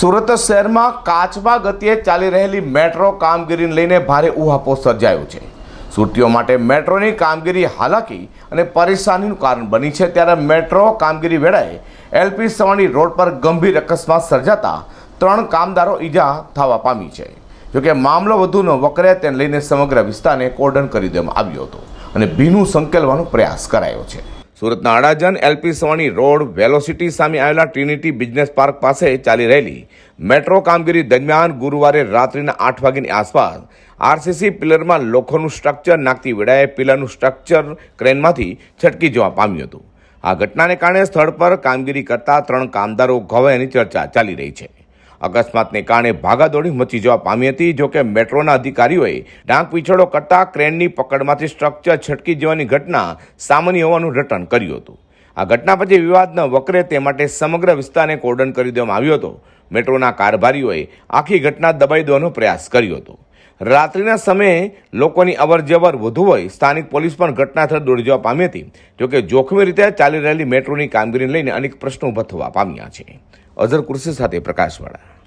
સુરત શહેરમાં કાચબા ગતિએ ચાલી રહેલી મેટ્રો કામગીરીને લઈને ભારે ઉહાપો સર્જાયો છે. સુરતીઓ માટે મેટ્રોની કામગીરી હાલાકી અને પરેશાનીનું કારણ બની છે ત્યારે મેટ્રો કામગીરી વેળાએ એલપી સવાણી રોડ પર ગંભીર અકસ્માત સર્જાતા ત્રણ કામદારો ઈજા થવા પામી છે. જોકે મામલો વધુ ન વકરે તેને લઈને સમગ્ર વિસ્તારને કોર્ડન કરી દેવામાં આવ્યો હતો અને ભીનું સંકેલવાનો પ્રયાસ કરાયો છે. સુરતના Adajan LP Savani road Velocity સામે આવેલા ટ્રિનિટી બિઝનેસ પાર્ક પાસે ચાલી રહેલી મેટ્રો કામગીરી દરમિયાન ગુરુવારે રાત્રિના આઠ વાગ્યાની આસપાસ આરસીસી પિલરમાં લોખંડનું સ્ટ્રક્ચર નાખતી વેળાએ પિલરનું સ્ટ્રક્ચર ક્રેનમાંથી છટકી જવા પામ્યું હતું. આ ઘટનાને કારણે સ્થળ પર કામગીરી કરતા ત્રણ કામદારો ઘવાયાની ચર્ચા ચાલી રહી છે. અકસ્માતને કારણે ભાગાદોડી મચી જવા પામી હતી. જોકે મેટ્રોના અધિકારીઓએ ડાંક પીછોડો કરતા ક્રેનની પકડમાંથી સ્ટ્રક્ચર છટકી જવાની ઘટના સામાન્ય હોવાનું રટણ કર્યું હતું. આ ઘટના પછી વિવાદ ન વકરે તે માટે સમગ્ર વિસ્તારને કોર્ડન કરી દેવામાં આવ્યો હતો. મેટ્રોના કારભારીઓએ આખી ઘટના દબાઈ દેવાનો પ્રયાસ કર્યો હતો. રાત્રિના સમયે લોકોની અવરજવર વધુ હોય, સ્થાનિક પોલીસ પણ ઘટના સ્થળે દોડી જવા પામી હતી. જોકે જોખમી રીતે ચાલી રહેલી મેટ્રોની કામગીરીને લઈને અનેક પ્રશ્નો ઊભા થવા પામ્યા છે. અઝર કુર્સી સાથે પ્રકાશવાળા.